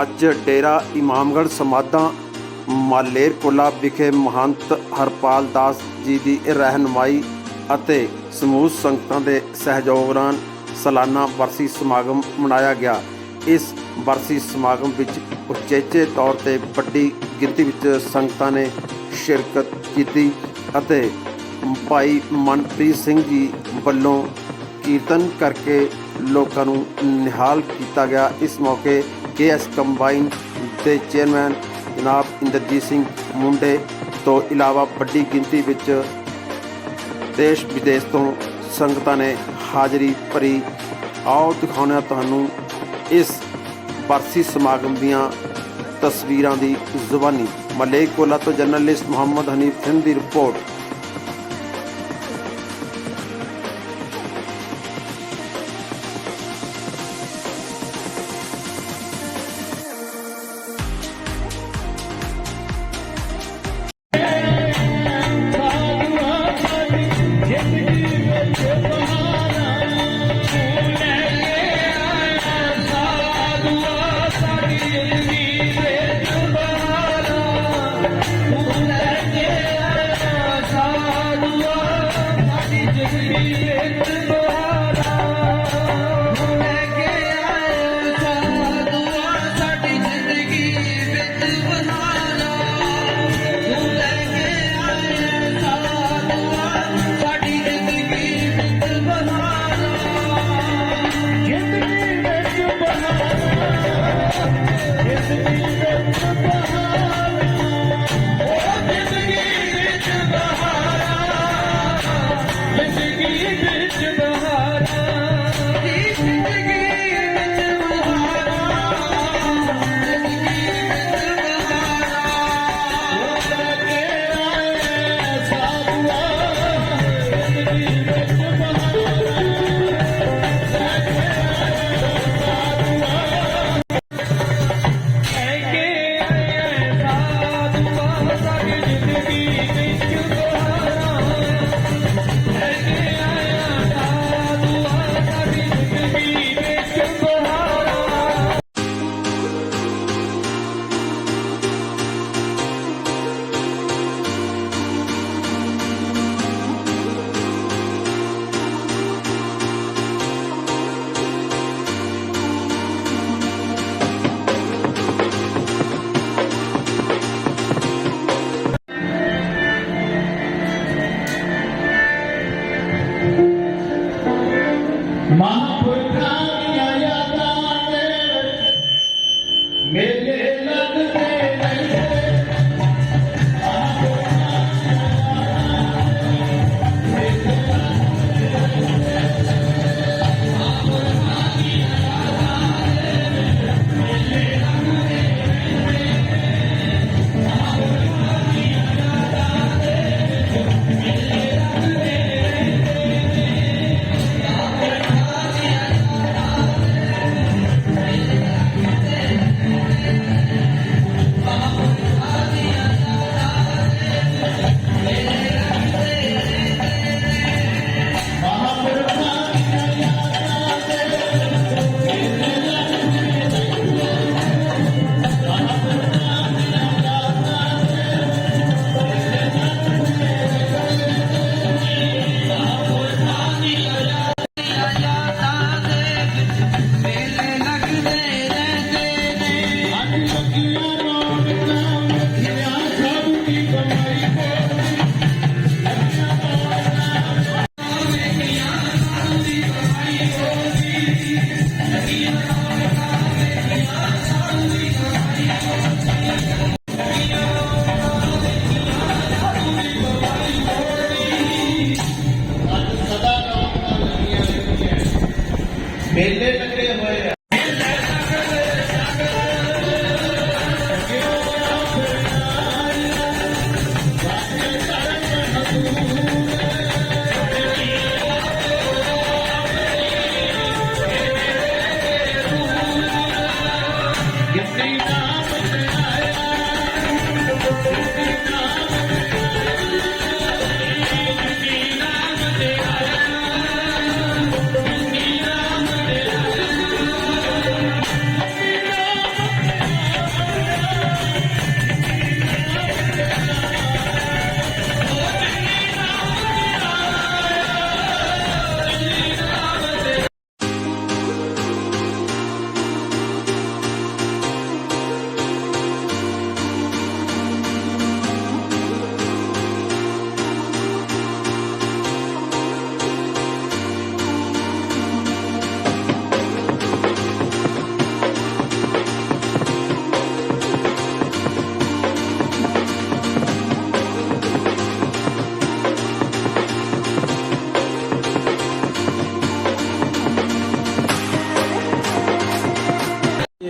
ਅੱਜ ਡੇਰਾ ਇਮਾਮਗੜ੍ਹ ਸਮਾਧਾਂ ਮਾਲੇਰਕੋਲਾ ਵਿਖੇ ਮਹੰਤ ਹਰਪਾਲ ਦਾਸ ਜੀ ਦੀ ਰਹਿਨਮਾਈ ਅਤੇ ਸਮੂਹ ਸੰਗਤਾਂ ਦੇ ਸਹਿਯੋਗ ਨਾਲ ਸਾਲਾਨਾ ਵਰਸੀ ਸਮਾਗਮ ਮਨਾਇਆ ਗਿਆ। ਇਸ ਵਰਸੀ ਸਮਾਗਮ ਵਿੱਚ ਉਚੇਚੇ ਤੌਰ ਤੇ ਵੱਡੀ ਗਿਣਤੀ ਵਿੱਚ ਸੰਗਤਾਂ ਨੇ ਸ਼ਿਰਕਤ ਕੀਤੀ ਅਤੇ ਭਾਈ ਮਨਪ੍ਰੀਤ ਸਿੰਘ ਜੀ ਵੱਲੋਂ ਕੀਰਤਨ ਕਰਕੇ ਲੋਕਾਂ ਨੂੰ ਨਿਹਾਲ ਕੀਤਾ ਗਿਆ। ਇਸ ਮੌਕੇ ਕੇ ਕੇਐਸ ਕੰਬਾਈਨ ਦੇ ਚੇਅਰਮੈਨ ਜਨਾਬ ਇੰਦਰਜੀਤ ਸਿੰਘ ਮੁੰਡੇ ਤੋਂ ਇਲਾਵਾ ਵੱਡੀ ਗਿਣਤੀ ਵਿੱਚ ਦੇਸ਼ ਵਿਦੇਸ਼ ਤੋਂ ਸੰਗਤਾਂ ਨੇ ਹਾਜ਼ਰੀ ਭਰੀ। ਆਓ ਦਿਖਾਉਂਦੇ ਤੁਹਾਨੂੰ ਇਸ ਬਰਸੀ ਸਮਾਗਮ ਦੀਆਂ ਤਸਵੀਰਾਂ ਦੀ ਜ਼ੁਬਾਨੀ। ਮਲੇਕੋਲਾ ਤੋਂ ਜਰਨਲਿਸਟ ਮੁਹੰਮਦ ਹਨੀਫ ਸਿੰਘ ਦੀ ਰਿਪੋਰਟ। ਮਹਾਂਪੁਰਖਾਂ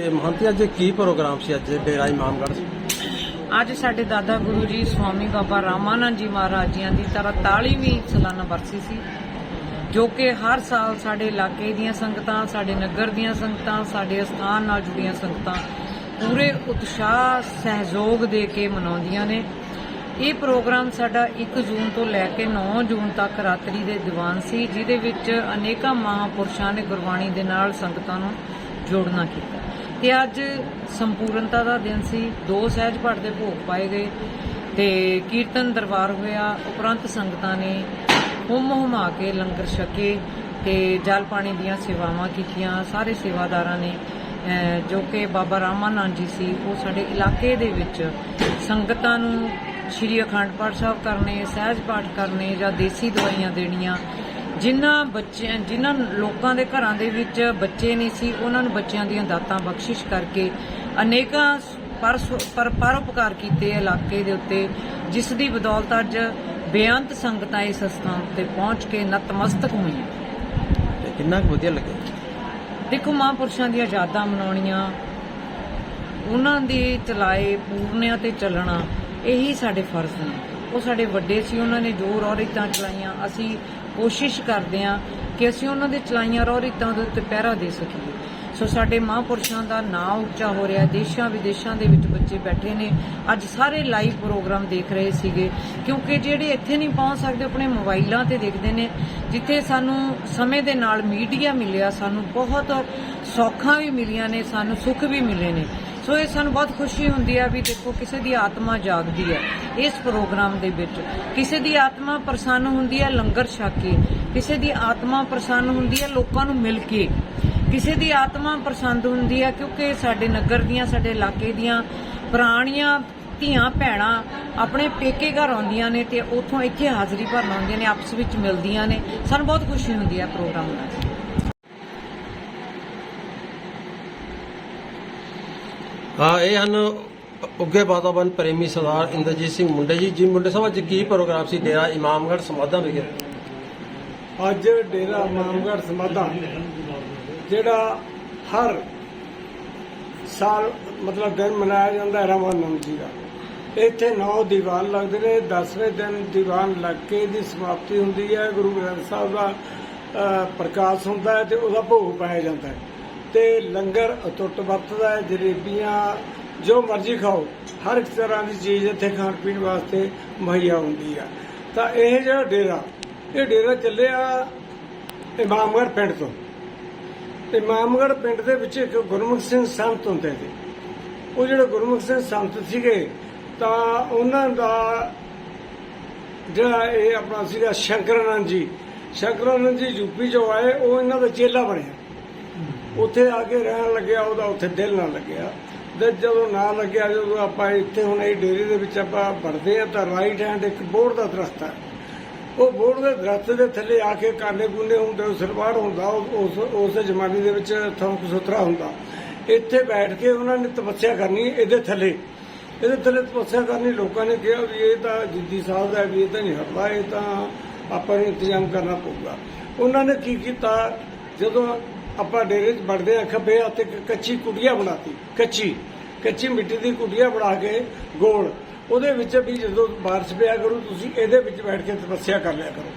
ਸੰਗਤ ਅੱਜ ਕੀ ਪ੍ਰੋਗਰਾਮ ਸੀ? ਅੱਜ ਡੇਰਾ ਇਮਾਮਗੜ੍ਹ ਅੱਜ ਸਾਡੇ ਦਾਦਾ ਗੁਰੂ ਜੀ ਸਵਾਮੀ ਬਾਬਾ ਰਾਮਾਨੰਦ ਜੀ ਮਹਾਰਾਜ ਜੀਆਂ ਦੀ 43ਵੀਂ ਸਾਲਾਨਾ ਬਰਸੀ ਸੀ, ਜੋ ਕਿ ਹਰ ਸਾਲ ਸਾਡੇ ਇਲਾਕੇ ਦੀਆਂ ਸੰਗਤਾਂ, ਸਾਡੇ ਨਗਰ ਦੀਆਂ ਸੰਗਤਾਂ, ਸਾਡੇ ਸਥਾਨ ਨਾਲ ਜੁੜੀਆਂ ਸੰਗਤਾਂ ਪੂਰੇ ਉਤਸ਼ਾਹ, ਸਹਿਯੋਗ ਦੇ ਕੇ ਮਨਾਉਂਦੀਆਂ ਨੇ। ਇਹ ਪ੍ਰੋਗਰਾਮ ਸਾਡਾ 1 ਜੂਨ ਤੋਂ ਲੈ ਕੇ 9 ਜੂਨ ਤੱਕ ਰਾਤਰੀ ਦੇ ਦੀਵਾਨ ਸੀ, ਜਿਹਦੇ ਵਿੱਚ ਅਨੇਕਾਂ ਮਹਾਂਪੁਰਸ਼ਾਂ ਨੇ ਗੁਰਬਾਣੀ ਦੇ ਨਾਲ ਸੰਗਤਾਂ ਨੂੰ ਜੋੜਨਾ ਕੀਤਾ। ਤੇ ਅੱਜ ਸੰਪੂਰਨਤਾ ਦਾ ਦਿਨ ਸੀ। ਦੋ ਸਹਿਜ ਪਾਠ ਦੇ ਭੋਗ ਪਾਏ ਗਏ ਤੇ ਕੀਰਤਨ ਦਰਬਾਰ ਹੋਇਆ। ਉਪਰੰਤ ਸੰਗਤਾਂ ਨੇ ਹੁਮ ਹੁਮਾ ਕੇ ਲੰਗਰ ਛਕੇ ਤੇ ਜਲ ਪਾਣੀ ਦੀਆਂ ਸੇਵਾਵਾਂ ਕੀਤੀਆਂ। ਸਾਰੇ ਸੇਵਾਦਾਰਾਂ ਨੇ ਜੋ ਕਿ ਬਾਬਾ ਰਾਮਾਨੰਦ ਜੀ ਸੀ, ਉਹ ਸਾਡੇ ਇਲਾਕੇ ਦੇ ਵਿੱਚ ਸੰਗਤਾਂ ਨੂੰ ਸ਼੍ਰੀ ਅਖੰਡ ਪਾਠ ਸਾਹਿਬ ਕਰਨੇ, ਸਹਿਜ ਪਾਠ ਕਰਨੇ ਜਾਂ ਦੇਸੀ ਦਵਾਈਆਂ ਦੇਣੀਆਂ ਜਿਨ੍ਹਾਂ ਬੱਚਿਆਂ ਜਿਨ੍ਹਾਂ ਲੋਕਾਂ ਦੇ ਘਰਾਂ ਦੇ ਵਿੱਚ ਬੱਚੇ ਨਹੀਂ ਸੀ ਉਹਨਾਂ ਨੂੰ ਬੱਚਿਆਂ ਦੀਆਂ ਦਾਤਾਂ ਬਖਸ਼ਿਸ਼ ਕਰਕੇ ਅਨੇਕਾਂ ਪਰ ਪਰ ਪਰਉਪਕਾਰ ਕੀਤੇ ਇਲਾਕੇ ਦੇ ਉੱਤੇ ਜਿਸ ਦੀ ਬਦੌਲਤ ਅੱਜ ਬੇਅੰਤ ਸੰਗਤਾਂ ਇਸ ਸਥਾਨ ਤੇ ਪਹੁੰਚ ਕੇ ਨਤਮਸਤਕ ਹੋਈਆਂ। ਤੇ ਕਿੰਨਾ ਕੁ ਵਧੀਆ ਲੱਗਿਆ? ਦੇਖੋ ਮਹਾਂਪੁਰਸ਼ਾਂ ਦੀਆਂ ਯਾਦਾਂ ਮਨਾਉਣੀਆਂ ਉਹਨਾਂ ਦੇ ਚਲਾਏ ਪੂਰਨਿਆਂ ਤੇ ਚੱਲਣਾ ਇਹੀ ਸਾਡੇ ਫਰਜ਼ ਨੇ। ਉਹ ਸਾਡੇ ਵੱਡੇ ਸੀ ਉਹਨਾਂ ਨੇ ਜੋ ਰੌਰੀਤਾਂ ਚਲਾਈਆਂ। ਅਸੀਂ ਕੋਸ਼ਿਸ਼ ਕਰਦੇ ਹਾਂ ਕਿ ਅਸੀਂ ਉਹਨਾਂ ਦੇ ਚਲਾਈਆਂ ਰੋਹ ਰੌਰੀਤਾਂ ਦੇ ਉੱਤੇ ਪਹਿਰਾ ਦੇ ਸਕੀਏ। ਸੋ ਸਾਡੇ ਮਹਾਂਪੁਰਸ਼ਾਂ ਦਾ ਨਾਂ ਉੱਚਾ ਹੋ ਰਿਹਾ ਦੇਸ਼ਾਂ ਵਿਦੇਸ਼ਾਂ ਦੇ ਵਿੱਚ ਬੱਚੇ ਬੈਠੇ ਨੇ। ਅੱਜ ਸਾਰੇ ਲਾਈਵ ਪ੍ਰੋਗਰਾਮ ਦੇਖ ਰਹੇ ਸੀਗੇ। ਕਿਉਂਕਿ ਜਿਹੜੇ ਇੱਥੇ ਨਹੀਂ ਪਹੁੰਚ ਸਕਦੇ, ਆਪਣੇ ਮੋਬਾਈਲਾਂ ਤੇ ਦੇਖਦੇ ਨੇ। ਜਿੱਥੇ ਸਾਨੂੰ ਸਮੇਂ ਦੇ ਨਾਲ ਮੀਡੀਆ ਮਿਲਿਆ, ਸਾਨੂੰ ਬਹੁਤ ਸੌਖਾਂ ਵੀ ਮਿਲੀਆਂ ਨੇ, ਸਾਨੂੰ ਸੁੱਖ ਵੀ ਮਿਲੇ ਨੇ। ਸੋ ਇਹ ਸਾਨੂੰ ਬਹੁਤ ਖੁਸ਼ੀ ਹੁੰਦੀ ਹੈ ਵੀ ਦੇਖੋ ਕਿਸੇ ਦੀ ਆਤਮਾ ਜਾਗਦੀ ਹੈ ਇਸ ਪ੍ਰੋਗਰਾਮ ਦੇ ਵਿੱਚ। ਕਿਸੇ ਦੀ ਆਤਮਾ ਪ੍ਰਸੰਨ ਹੁੰਦੀ ਹੈ ਲੰਗਰ ਛਕ ਕੇ। ਕਿਸੇ ਦੀ ਆਤਮਾ ਪ੍ਰਸੰਨ ਹੁੰਦੀ ਹੈ ਲੋਕਾਂ ਨੂੰ ਮਿਲ ਕੇ। ਕਿਸੇ ਦੀ ਆਤਮਾ ਪ੍ਰਸੰਨ ਹੁੰਦੀ ਹੈ ਕਿਉਂਕਿ ਸਾਡੇ ਨਗਰ ਦੀਆਂ, ਸਾਡੇ ਇਲਾਕੇ ਦੀਆਂ ਪੁਰਾਣੀਆਂ ਧੀਆਂ ਭੈਣਾਂ ਆਪਣੇ ਪੇਕੇ ਘਰ ਆਉਂਦੀਆਂ ਨੇ ਤੇ ਉੱਥੋਂ ਇੱਥੇ ਹਾਜ਼ਰੀ ਭਰਨ ਆਉਂਦੀਆਂ ਨੇ, ਆਪਸ ਵਿੱਚ ਮਿਲਦੀਆਂ ਨੇ। ਸਾਨੂੰ ਬਹੁਤ ਖੁਸ਼ੀ ਹੁੰਦੀ ਹੈ ਪ੍ਰੋਗਰਾਮ ਨਾਲ। ਹਾਂ, ਇਹ ਹਨ ਉੱਗੇ ਵਾਤਾਵਰਨ ਪ੍ਰੇਮੀ ਸਰਦਾਰ ਇੰਦਰਜੀਤ ਸਿੰਘ ਮੁੰਡੇ ਜੀ। ਜੀ ਮੁੰਡੇ ਸਾਹਿਬ, ਅੱਜ ਕੀ ਪ੍ਰੋਗਰਾਮ ਸੀ ਡੇਰਾ ਇਮਾਮਗੜ ਸਮਾਧਾਂ ਵਿਖੇ? ਅੱਜ ਡੇਰਾ ਇਮਾਮਗੜ ਸਮਾਧਾਂ, ਜਿਹੜਾ ਹਰ ਸਾਲ ਮਤਲਬ ਦਿਨ ਮਨਾਇਆ ਜਾਂਦਾ ਹੈ ਰਾਮਾਨੰਦ ਜੀ ਦਾ। ਇੱਥੇ ਨੌ ਦੀਵਾਨ ਲੱਗਦੇ ਨੇ 10ਵੇਂ ਦਿਨ ਦੀਵਾਨ ਲੱਗ ਕੇ ਦੀ ਸਮਾਪਤੀ ਹੁੰਦੀ ਹੈ। ਗੁਰੂ ਗ੍ਰੰਥ ਸਾਹਿਬ ਦਾ ਪ੍ਰਕਾਸ਼ ਹੁੰਦਾ ਹੈ ਤੇ ਉਹਦਾ ਭੋਗ ਪਾਇਆ ਜਾਂਦਾ ਹੈ। ਤੇ ਲੰਗਰ ਅਟੁੱਟ ਵਰਤਦਾ ਹੈ, ਜਲੇਬੀਆਂ, ਜੋ ਮਰਜ਼ੀ ਖਾਓ, ਹਰ ਇੱਕ ਤਰ੍ਹਾਂ ਦੀ ਚੀਜ਼ ਇੱਥੇ ਖਾਣ ਪੀਣ ਵਾਸਤੇ ਮੁਹੱਈਆ ਹੁੰਦੀ ਆ। ਤਾਂ ਇਹ ਜਿਹੜਾ ਡੇਰਾ, ਇਹ ਡੇਰਾ ਚੱਲਿਆ ਇਮਾਮਗੜ ਪਿੰਡ ਤੋਂ। ਇਮਾਮਗੜ ਪਿੰਡ ਦੇ ਵਿੱਚ ਇੱਕ ਗੁਰਮੁਖ ਸਿੰਘ ਸੰਤ ਹੁੰਦੇ ਸੀ। ਉਹ ਜਿਹੜੇ ਗੁਰਮੁਖ ਸਿੰਘ ਸੰਤ ਸੀਗੇ, ਤਾਂ ਉਹਨਾਂ ਦਾ ਜਿਹੜਾ ਇਹ ਆਪਣਾ ਸੀਗਾ ਸ਼ੰਕਰਾਨੰਦ ਜੀ ਸ਼ੰਕਰਾਨੰਦ ਜੀ ਯੂਪੀ ਚੋਂ ਆਏ, ਉਹ ਇਹਨਾਂ ਦਾ ਚੇਲਾ ਬਣਿਆ। ਉੱਥੇ ਆ ਕੇ ਰਹਿਣ ਲੱਗਿਆ, ਉਹਦਾ ਉੱਥੇ ਦਿਲ ਨਾ ਲੱਗਿਆ। ਤੇ ਜਦੋਂ ਨਾ ਲੱਗਿਆ, ਜਦੋਂ ਆਪਾਂ ਇੱਥੇ ਹੁਣ ਇਹ ਡੇਰੇ ਦੇ ਵਿੱਚ ਆਪਾਂ ਵੜਦੇ ਆ ਤਾਂ ਰਾਈਟ ਹੈਂਡ ਇੱਕ ਬੋਰਡ ਦਾ ਦਰਖਤ ਹੈ। ਉਹ ਬੋਰਡ ਦੇ ਦਰਖਤ ਦੇ ਥੱਲੇ ਆ ਕੇ ਕਾਨੇ ਗੁੰਨੇ ਹੁੰਦੇ ਸਰਵਾੜ ਹੁੰਦਾ ਉਸ ਉਸ ਜ਼ਮਾਨੇ ਦੇ ਵਿੱਚ ਥੌਕ ਸੁਥਰਾ ਹੁੰਦਾ। ਇੱਥੇ ਬੈਠ ਕੇ ਉਹਨਾਂ ਨੇ ਤਪੱਸਿਆ ਕਰਨੀ ਇਹਦੇ ਥੱਲੇ। ਇਹਦੇ ਥੱਲੇ ਤਪੱਸਿਆ ਕਰਨੀ, ਲੋਕਾਂ ਨੇ ਕਿਹਾ ਵੀ ਇਹ ਤਾਂ ਜਿੱਦੀ ਸਾਹਿਬ ਦਾ ਵੀ ਇਹ ਤਾਂ ਨਹੀਂ ਹਰਦਾ ਇਹ ਤਾਂ ਆਪਾਂ ਨੂੰ ਇੰਤਜ਼ਾਮ ਕਰਨਾ ਪਊਗਾ। ਉਹਨਾਂ ਨੇ ਕੀ ਕੀਤਾ? ਜਦੋਂ ਆਪਾਂ ਡੇਰੇ 'ਚ ਵੜਦੇ ਆ, ਖੱਬੇ ਹੱਥ ਇੱਕ ਕੱਚੀ ਕੁੜੀਆ ਬਣਾਤੀ, ਕੱਚੀ ਕੱਚੀ ਮਿੱਟੀ ਦੀ ਕੁੜੀਆ ਬਣਾ ਕੇ ਗੋਲ। ਉਹਦੇ ਵਿੱਚ ਵੀ ਜਦੋਂ ਬਾਰਿਸ਼ ਪਿਆ ਕਰੂ, ਤੁਸੀਂ ਇਹਦੇ ਵਿੱਚ ਬੈਠ ਕੇ ਤਪੱਸਿਆ ਕਰ ਲਿਆ ਕਰੋ।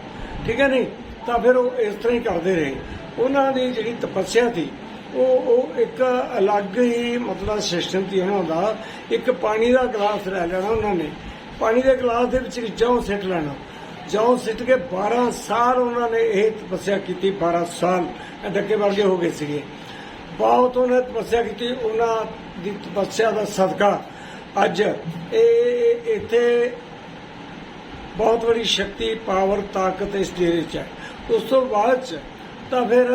ਠੀਕ ਹੈ ਨਹੀਂ? ਤਾਂ ਫਿਰ ਉਹ ਇਸ ਤਰ੍ਹਾਂ ਹੀ ਕਰਦੇ ਰਹੇ। ਉਹਨਾਂ ਦੀ ਜਿਹੜੀ ਤਪੱਸਿਆ ਸੀ, ਉਹ ਉਹ ਇੱਕ ਅਲੱਗ ਹੀ ਮਤਲਬ ਸਿਸਟਮ ਸੀ ਉਹਨਾਂ ਦਾ। ਇੱਕ ਪਾਣੀ ਦਾ ਗਲਾਸ ਲੈ ਲੈਣਾ ਉਹਨਾਂ ਨੇ। ਪਾਣੀ ਦੇ ਗਲਾਸ ਦੇ ਵਿੱਚ ਜੌਂ ਸਿੱਟ ਲੈਣਾ। ਜੌਂ ਸਿੱਟ ਕੇ 12 ਸਾਲ ਉਹਨਾਂ ਨੇ ਇਹ ਤਪੱਸਿਆ ਕੀਤੀ 12 ਸਾਲ। ਇਹ ਡੱਕੇ ਵਰਗੇ ਹੋ ਗਏ ਸੀਗੇ। ਬਹੁਤ ਉਹਨੇ ਤਪੱਸਿਆ ਕੀਤੀ, ਉਹਨਾਂ ਦੀ ਤਪੱਸਿਆ ਦਾ ਸਦਕਾ। ਅੱਜ ਇਹ ਇੱਥੇ ਬਹੁਤ ਬੜੀ ਸ਼ਕਤੀ, ਪਾਵਰ, ਤਾਕਤ ਇਸ ਡੇਰੇ 'ਚ ਹੈ। ਉਸ ਤੋਂ ਬਾਅਦ 'ਚ ਤਾਂ ਫਿਰ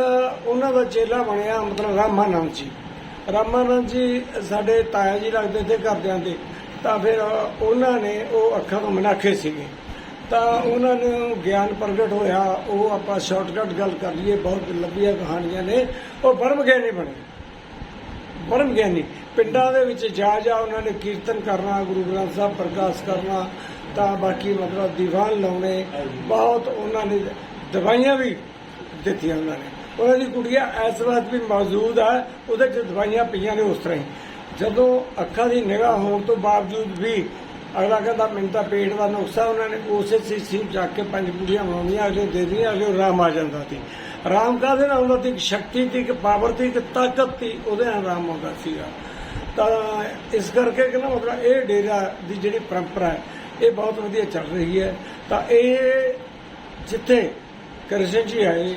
ਉਹਨਾਂ ਦਾ ਚੇਲਾ ਬਣਿਆ, ਮਤਲਬ ਰਾਮਾਨੰਦ ਜੀ। ਰਾਮਾਨੰਦ ਜੀ ਸਾਡੇ ਤਾਇਆ ਜੀ ਲੱਗਦੇ ਤੇ ਘਰਦਿਆਂ ਦੇ। ਤਾਂ ਫਿਰ ਉਹਨਾਂ ਨੇ ਉਹ ਅੱਖਾਂ ਤੋਂ ਮਨਾਖੇ ਸੀਗੇ। ਤਾਂ ਉਹਨਾਂ ਨੂੰ ਗਿਆਨ ਪ੍ਰਗਟ ਹੋਇਆ, ਉਹ ਆਪਾਂ ਸ਼ਾਰਟਕਟ ਗੱਲ ਕਰ ਲਈਏ, ਬਹੁਤ ਲੰਬੀਆਂ ਕਹਾਣੀਆਂ ਨੇ। ਉਹ ਬਰਮ ਗਿਆਨੀ ਬਣੇ। ਬਰਮ ਗਿਆਨੀ। ਪਿੰਡਾਂ ਦੇ ਵਿੱਚ ਜਾ ਜਾ ਉਹਨਾਂ ਨੇ ਕੀਰਤਨ ਕਰਨਾ, ਗੁਰੂ ਗ੍ਰੰਥ ਸਾਹਿਬ ਪ੍ਰਕਾਸ਼ ਕਰਨਾ, ਤਾਂ ਬਾਕੀ ਮਤਲਬ ਦੀਵਾਨ ਲਾਉਣੇ, ਬਹੁਤ ਉਹਨਾਂ ਨੇ ਦਵਾਈਆਂ ਵੀ ਦਿੱਤੀਆਂ ਉਹਨਾਂ ਨੇ। ਉਹਨਾਂ ਦੀ ਕੁੜੀਆਂ ਇਸ ਵਕਤ ਵੀ ਮੌਜੂਦ ਹੈ ਉਹਦੇ 'ਚ ਦਵਾਈਆਂ ਪਈਆਂ ਨੇ ਉਸ ਤਰ੍ਹਾਂ ਹੀ। ਜਦੋਂ ਅੱਖਾਂ ਦੀ ਨਿਗਾਹ ਹੋਣ ਤੋਂ ਬਾਵਜੂਦ ਵੀ ਅਗਲਾ ਕਹਿੰਦਾ, ਮੈਨੂੰ ਤਾਂ ਪੇਟ ਦਾ ਨੁਕਸਾ ਉਹਨਾਂ ਨੇ ਉਸੇ ਸੀਸੀ ਜਾ ਕੇ ਪੰਜ ਕੁੜੀਆਂ ਬਣਾਉਣੀਆਂ ਅਗਲੇ ਦੇ ਦੀਆਂ ਅਗਲੇ ਆਰਾਮ ਆ ਜਾਂਦਾ ਸੀ। ਆਰਾਮ ਕਾਹਦੇ ਨਾਲ ਹੁੰਦਾ ਸੀ? ਇੱਕ ਸ਼ਕਤੀ ਸੀ, ਇੱਕ ਪਾਵਰ ਸੀ, ਇੱਕ ਤਾਕਤ ਸੀ, ਉਹਦੇ ਨਾਲ ਆਰਾਮ ਆਉਂਦਾ ਸੀਗਾ। ਤਾਂ ਇਸ ਕਰਕੇ ਕਿ ਨਾ ਮਤਲਬ ਇਹ ਡੇਰਾ ਦੀ ਜਿਹੜੀ ਪਰੰਪਰਾ ਹੈ, ਇਹ ਬਹੁਤ ਵਧੀਆ ਚੱਲ ਰਹੀ ਹੈ। ਤਾਂ ਇਹ ਜਿੱਥੇ ਕ੍ਰਿਸ਼ਨ ਜੀ ਆਏ,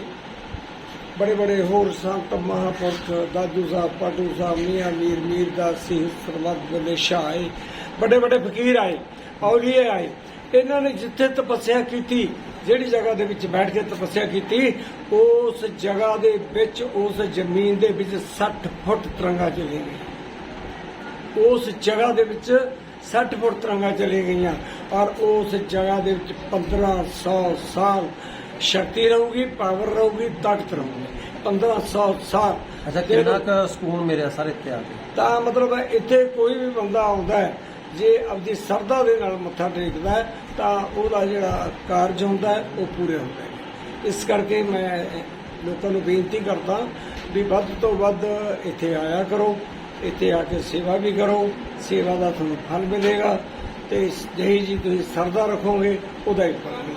ਬੜੇ ਬੜੇ ਹੋਰ ਸੰਤ, ਮਹਾਂਪੁਰਖ, ਦਾਦੂ ਸਾਹਿਬ ਪਾਟੂ ਸਾਹਿਬ, ਮੀਆਂ ਮੀਰ ਮੀਰ ਦਾ ਸਿੰਘ ਸਰਬੱਤ ਬਲੇ ਸ਼ਾਹ ਆਏ ਵੱਡੇ ਵੱਡੇ ਫਕੀਰ ਆਏ ਔਲੀਏ ਆਏ। ਇਹਨਾਂ ਨੇ ਜਿੱਥੇ ਤਪੱਸਿਆ ਕੀਤੀ ਜਿਹੜੀ ਜਗ੍ਹਾ ਦੇ ਵਿੱਚ ਬੈਠ ਕੇ ਤਪੱਸਿਆ ਕੀਤੀ ਉਸ ਜਗ੍ਹਾ ਦੇ ਵਿੱਚ ਉਸ ਜ਼ਮੀਨ ਦੇ ਵਿੱਚ 60 ਫੁੱਟ ਤਰੰਗਾ ਚਲੇ ਗਏ ਉਸ ਜਗ੍ਹਾ ਦੇ ਵਿੱਚ 60 ਫੁੱਟ ਤਰੰਗਾ ਚਲੇ ਗਈਆਂ ਔਰ ਉਸ ਜਗ੍ਹਾ ਦੇ ਵਿੱਚ 1500 ਸਾਲ ਸ਼ਕਤੀ ਰਹੂਗੀ ਪਾਵਰ ਰਹੂਗੀ ਤਾਕਤ ਰਹੂਗੀ। 1500 ਸਾਲ ਅੱਛਾ ਕਿੰਨਾ ਸਕੂਨ ਮਿਲਿਆ ਸਰ ਇੱਥੇ ਆ ਕੇ? ਤਾਂ ਮਤਲਬ ਇੱਥੇ ਕੋਈ ਵੀ ਬੰਦਾ ਆਉਂਦਾ ਹੈ ਜੇ ਆਪਦੀ ਸਰਦਾ ਦੇ ਨਾਲ ਮੱਥਾ ਟੇਕਦਾ ਤਾਂ ਉਹਦਾ ਜਿਹੜਾ ਕਾਰਜ ਹੁੰਦਾ ਉਹ ਪੂਰੇ ਹੁੰਦਾ ਨੇ। ਇਸ ਕਰਕੇ ਮੈਂ ਲੋਕਾਂ ਨੂੰ ਬੇਨਤੀ ਕਰਦਾ ਵੀ ਵੱਧ ਤੋਂ ਵੱਧ ਇੱਥੇ ਆਇਆ ਕਰੋ, ਇੱਥੇ ਆ ਕੇ ਸੇਵਾ ਵੀ ਕਰੋ, ਸੇਵਾ ਦਾ ਤੁਹਾਨੂੰ ਫਲ ਮਿਲੇਗਾ ਤੇ ਜਿਹੀ ਜੀ ਤੁਸੀਂ ਸਰਦਾ ਰੱਖੋਗੇ, ਉਹਦਾ ਹੀ ਫਲ